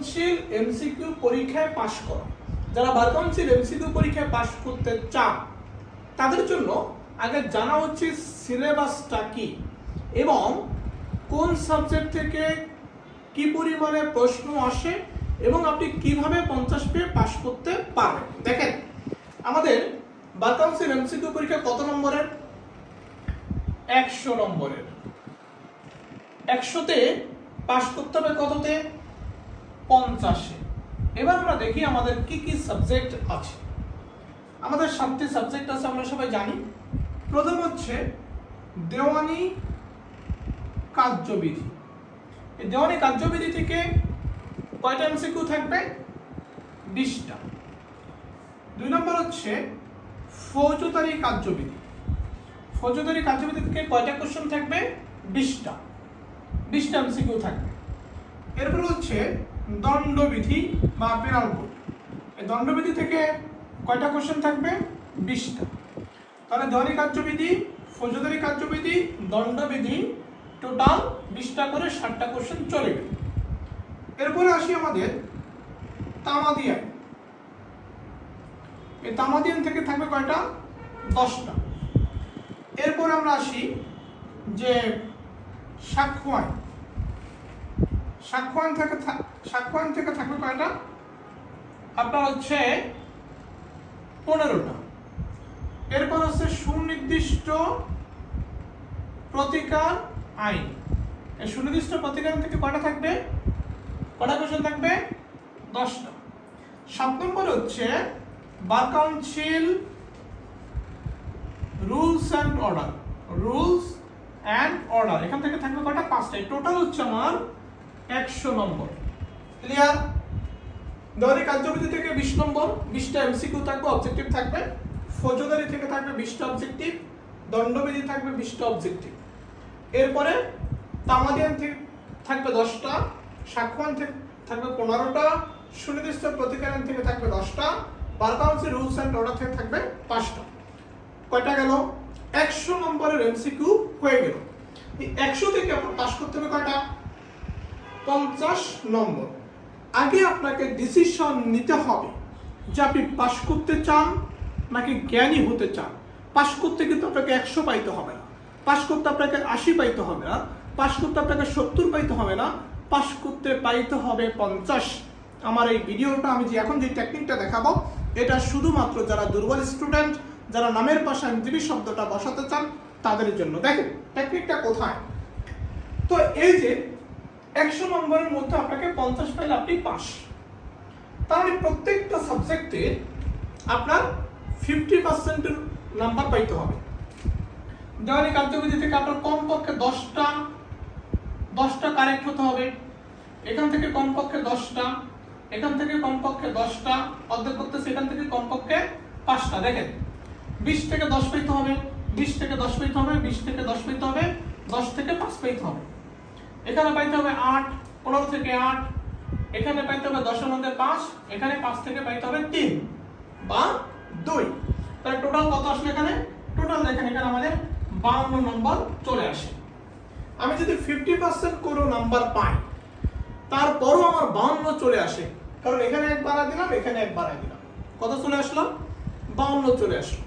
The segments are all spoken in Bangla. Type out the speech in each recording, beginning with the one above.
কাউন্সিল এমসিকিউ পরীক্ষায় পাশ করা। যারা বার এমসিকিউ পরীক্ষায় পাশ করতে চান, তাদের জন্য আগে জানা উচিত সিলেবাসটা কি এবং কোন সাবজেক্ট থেকে কি পরিমাণে প্রশ্ন আসে এবং আপনি কীভাবে পঞ্চাশ পেয়ে পাশ করতে পারবেন দেখেন, আমাদের বার এমসিকিউ পরীক্ষা কত নম্বরের? একশো নম্বরের। একশোতে পাশ করতে হবে কততে? পঞ্চাশে এবার আমরা দেখি আমাদের কি কি সাবজেক্ট আছে। আমাদের সাতটি সাবজেক্ট আছে, আমরা সবাই জানি। প্রথম হচ্ছে দেওয়ানি কার্যবিধি। এই দেওয়ানি কার্যবিধি থেকে কয়টা এমসিকিউ থাকবে? বিশটা। দুই নম্বর হচ্ছে ফৌজদারি কার্যবিধি। ফৌজদারি কার্যবিধি থেকে কয়টা কোশ্চেন থাকবে? বিশটা। বিশটা এমসিকিউ থাকবে। এরপর হচ্ছে দণ্ডবিধি বা পেনাল কোড এই দণ্ডবিধি থেকে কয়টা কোশ্চেন থাকবে? বিশটা। তাহলে দেওয়ানি কার্যবিধি, ফৌজদারি কার্যবিধি, দণ্ডবিধি টোটাল বিশটা করে ষাটটা কোশ্চেন চলে গেল। এরপরে আসি আমাদের তামাদি আইন এই তামাদি আইন থেকে থাকবে কয়টা? দশটা। এরপর আমরা আসি যে সাক্ষ্য আইন আইন থেকে আইন থেকে থাকবে কয়টা? আপনার হচ্ছে পনেরোটা। এরপর হচ্ছে সুনির্দিষ্ট প্রতিকার আইন। এই সুনির্দিষ্ট প্রতিকার থেকে কয়টা থাকবে? কটা কোশ্চেন থাকবে? দশটা। সাত নম্বর হচ্ছে bar council rules and order. Rules and order. এখান থেকে থাকবে কটা পাঁচটা। টোটাল হচ্ছে আমার একশো নম্বর। ক্লিয়ার দেওয়ানি কার্যবিধি থেকে বিশ নম্বর, বিশটা এমসিকিউ থাকবে অবজেক্টিভ থাকবে। ফৌজদারি থেকে থাকবে বিশটা অবজেক্টিভ দণ্ডবিধি থাকবে বিশটা অবজেক্টিভ এরপরে তামাদিয়ান থেকে থাকবে দশটা সাক্ষ্যান থেকে থাকবে পনেরোটা, সুনির্দিষ্ট প্রতিকারান থেকে থাকবে দশটা bar council rules and order থেকে থাকবে পাঁচটা। কয়টা গেল? একশো নম্বরের এমসিকিউ হয়ে গেল। একশো থেকে আপনার পাস করতে হবে কয়টা? পঞ্চাশ নম্বর। আগে আপনাকে ডিসিশন নিতে হবে যে আপনি পাশ করতে চান নাকি জ্ঞানী হতে চান। পাশ করতে কিন্তু আপনাকে একশো পাইতে হবে না। পাশ করতে আপনাকে আশি পাইতে হবে না। পাশ করতে আপনাকে সত্তর পাইতে হবে না। পাশ করতে পাইতে হবে পঞ্চাশ। আমার এই ভিডিওটা আমি যে এখন যে টেকনিকটা দেখাবো, এটা শুধুমাত্র যারা দুর্বল স্টুডেন্ট যারা নামের পাশে আইনজীবী শব্দটা বসাতে চান, তাদের জন্য। দেখেন টেকনিকটা কোথায়? তো এই যে একশো নম্বরের মধ্যে আপনাকে পঞ্চাশ পাইলে আপনি পাস। তাহলে প্রত্যেকটা সাবজেক্টে আপনার ফিফটি পার্সেন্টের নাম্বার পাইতে হবে। দেওয়ানি কার্যবিধি থেকে আপনার কমপক্ষে দশটা দশটা কারেক্ট হতে হবে। এখান থেকে কমপক্ষে দশটা, এখান থেকে কমপক্ষে দশটা, অর্ধেক করতেছে এখান থেকে কমপক্ষে পাঁচটা। দেখেন, বিশ থেকে দশ পেতে হবে, বিশ থেকে দশ পেতে হবে, বিশ থেকে দশ পেতে হবে, দশ থেকে পাঁচ পেতে হবে। এখানে পাইতে হবে আট, পনেরো থেকে আট, এখানে পাইতে হবে দশের মধ্যে পাঁচ, এখানে পাঁচ থেকে পাইতে হবে তিন বা দুই। তাহলে টোটাল কত আসলে এখানে? টোটাল দেখেন, এখানে আমাদের বাউন্ন নম্বর চলে আসে। আমি যদি ফিফটি পার্সেন্ট কোনো নাম্বার পাই, তারপরও আমার বাউন্ন চলে আসে। কারণ এখানে এক বাড়া দিলাম, এখানে এক বাড়াই দিলাম। কত চলে আসলো? বাউন্ন চলে আসলো।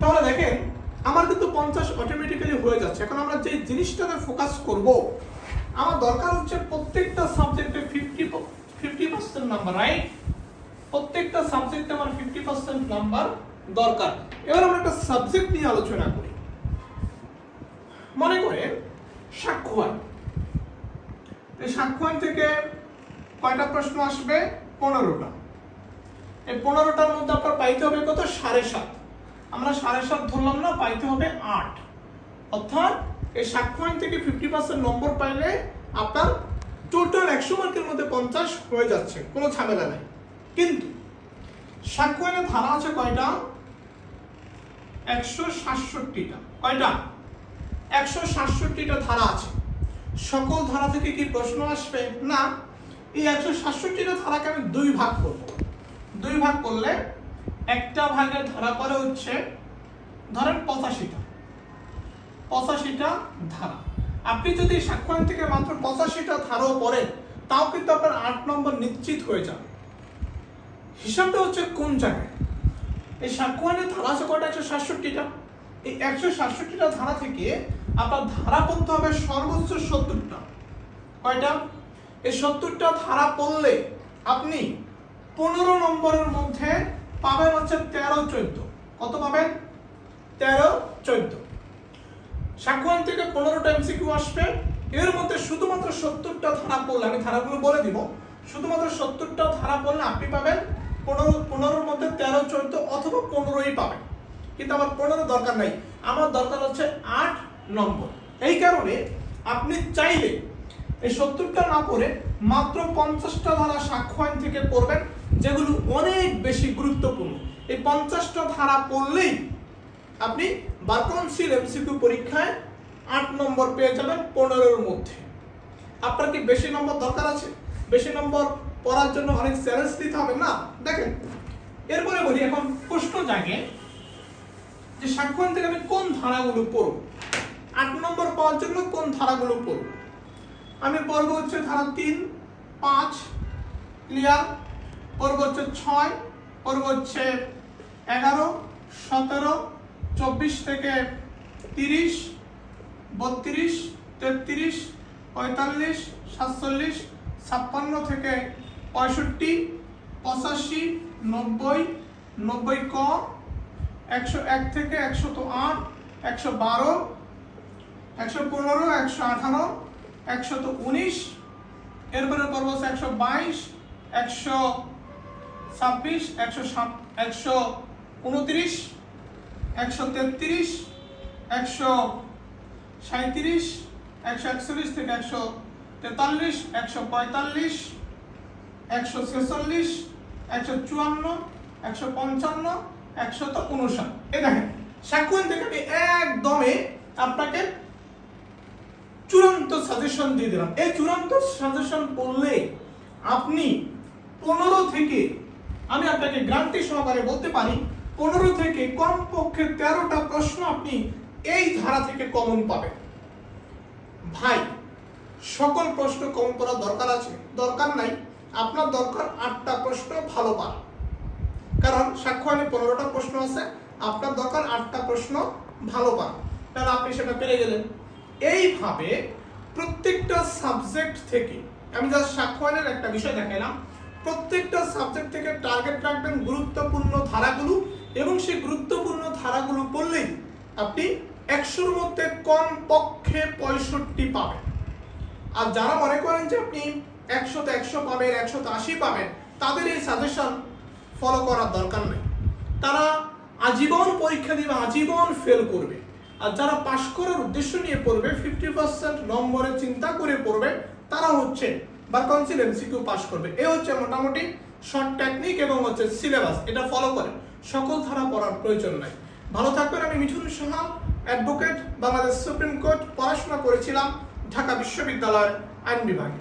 তাহলে দেখেন, আমার কিন্তু পঞ্চাশ অটোমেটিক্যালি হয়ে যাচ্ছে। এখন আমরা যে জিনিসটাতে ফোকাস করব আমার দরকার হচ্ছে প্রত্যেকটা সাবজেক্টে fifty fifty percent number right প্রত্যেকটা সাবজেক্টে আমার ফিফটি পার্সেন্ট নাম্বার দরকার। এবার আমরা একটা সাবজেক্ট নিয়ে আলোচনা করি। মনে করেন সাক্ষ্য আইন এই সাক্ষ্য আইন থেকে কয়টা প্রশ্ন আসবে? পনেরোটা। এই পনেরোটার মধ্যে আপনার পাইতে হবে কত? সাড়ে সাত। আমরা সাড়ে সাত ধরলাম না, পাইতে হবে আট। অর্থাৎ এই সাক্ষ্য আইন থেকে ফিফটি পার্সেন্ট নম্বর পাইলে আপনার টোটাল একশো মার্কের মধ্যে পঞ্চাশ হয়ে যাচ্ছে, কোনো ঝামেলা নেই। কিন্তু সাক্ষ্য আইনের ধারা আছে কয়টা? একশো সাতষট্টিটা। কয়টা? একশো সাতষট্টিটা ধারা আছে। সকল ধারা থেকে কি প্রশ্ন আসবে? না। এই একশো সাতষট্টিটা ধারাকে আমি দুই ভাগ করব। দুই ভাগ করলে একটা ভাগের ধারা পরে হচ্ছে ধরেন পঁচাশিটা। পঁচাশিটা ধারা। আপনি যদি সাক্ষ্য থেকে মাত্র পঁচাশিটা ধারাও পড়েন, তাও কিন্তু আপনার আট নম্বর নিশ্চিত হয়ে যাবে। হিসাবটা হচ্ছে কোন জায়গায়? এই সাক্ষ্যবানের ধারা আছে কয়টা? একশো সাতষট্টিটা। এই একশো সাতষট্টিটা ধারা থেকে আপনার ধারা পড়তে হবে সর্বোচ্চ সত্তরটা। কয়টা? এই সত্তরটা ধারা পড়লে আপনি পনেরো নম্বরের মধ্যে পাবেন হচ্ছে তেরো চোদ্দ। কত পাবেন? তেরো চোদ্দ। সাক্ষ্যবান থেকে পনেরোটা এমসিকিউ আসবে। এর মধ্যে শুধুমাত্র সত্তরটা ধারা পড়লে আমি ধারাগুলো বলে দিব। শুধুমাত্র সত্তরটা ধারা পড়লে আপনি পাবেন, পনেরো, পনেরোর মধ্যে তেরো, চোদ্দ অথবা পনেরোই পাবেন। কিন্তু আমার পনেরো দরকার নাই। আমার দরকার হচ্ছে আট নম্বর। এই কারণে আপনি চাইলে এই সত্তরটা না পড়ে মাত্র পঞ্চাশটা ধারা সাক্ষ্য থেকে পড়বেন, যেগুলো অনেক বেশি গুরুত্বপূর্ণ। এই পঞ্চাশটা ধারা পড়লেই আপনি বার কাউন্সিল এমসিকিউ পরীক্ষায় আট নম্বর পেয়ে যাবেন পনেরোর মধ্যে। আপনার কি বেশি নম্বর দরকার আছে? বেশি নম্বর পড়ার জন্য অনেক চ্যালেঞ্জ দিতে হবে না? দেখেন, এরপরে বলি, এখন প্রশ্ন জাগে যে সাক্ষণ থেকে আমি কোন ধারাগুলো পড়ব? আট নম্বর পাওয়ার জন্য কোন ধারাগুলো পড়ব? আমি পড়ব হচ্ছে ধারা তিন, পাঁচ ক্লিয়ার পড়ব হচ্ছে ছয়, পড়ব হচ্ছে এগারো, সতেরো চব্বিশ থেকে তিরিশ, বত্রিশ, তেত্রিশ, পঁয়তাল্লিশ, সাতচল্লিশ, ছাপ্পান্ন থেকে পঁয়ষট্টি, পঁচাশি, নব্বই নব্বই ক, একশো এক থেকে একশো তো আট, একশো বারো, একশো পনেরো, একশো আঠারো, একশো তো উনিশ এরপরে পর্ব হচ্ছে একশো বাইশ, একশো ছাব্বিশ, একশো সাত, একশো উনত্রিশ একশো তেত্রিশ, একশো সাঁত্রিশ একশো একচল্লিশ থেকে একশো তেতাল্লিশ, একশো পঁয়তাল্লিশ, একশো ছেচল্লিশ, একশো চুয়ান্ন, একশো পঞ্চান্ন, একশো তো উনষাট। এ দেখেন সাকুয়েন থেকে আমি একদমে আপনাকে চূড়ান্ত সাজেশন দিয়ে দিলাম। এই চূড়ান্ত সাজেশন পড়লে আপনি পনেরো থেকে, আমি আপনাকে গ্রান্টি সহকারে বলতে পারি পনেরো থেকে কমপক্ষে তেরোটা প্রশ্ন আপনি এই ধারা থেকে কমন পাবেন। ভাই, সকল প্রশ্ন কমন করার দরকার আছে? দরকার নাই। আপনার দরকার আটটা প্রশ্ন ভালো পারা কারণ সাক্ষ্য আইনে পনেরোটা প্রশ্ন আছে, আপনার দরকার আটটা প্রশ্ন ভালো পান। তাহলে আপনি সেটা পেরে গেলেন। এইভাবে প্রত্যেকটা সাবজেক্ট থেকে, আমি যা সাক্ষ্য আইনের একটা বিষয় দেখাইলাম, প্রত্যেকটা সাবজেক্ট থেকে টার্গেট রাখবেন গুরুত্বপূর্ণ ধারাগুলো এবং সেই গুরুত্বপূর্ণ ধারাগুলো পড়লেই আপনি একশোর মধ্যে কম পক্ষে পঁয়ষট্টি পাবেন। আর যারা মনে করেন যে আপনি একশোতে একশো পাবেন, একশোতে আশি পাবেন, তাদের এই সাজেশন ফলো করার দরকার নেই। তারা আজীবন পরীক্ষা দিবে আজীবন ফেল করবে। আর যারা পাশ করার উদ্দেশ্য নিয়ে পড়বে ফিফটি পার্সেন্ট নম্বরে চিন্তা করে পড়বে, তারা হচ্ছে বা কাউন্সিল এমসিকিউ পাশ করবে। এ হচ্ছে মোটামুটি শর্ট টেকনিক এবং হচ্ছে সিলেবাস এটা ফলো করে। সকল ধারা পড়ার প্রয়োজন নাই। ভালো থাকবেন, আমি Mithun Saha advocate Bangladesh supreme court, পড়াশোনা করেছিলাম ঢাকা বিশ্ববিদ্যালয়ের আইন বিভাগে।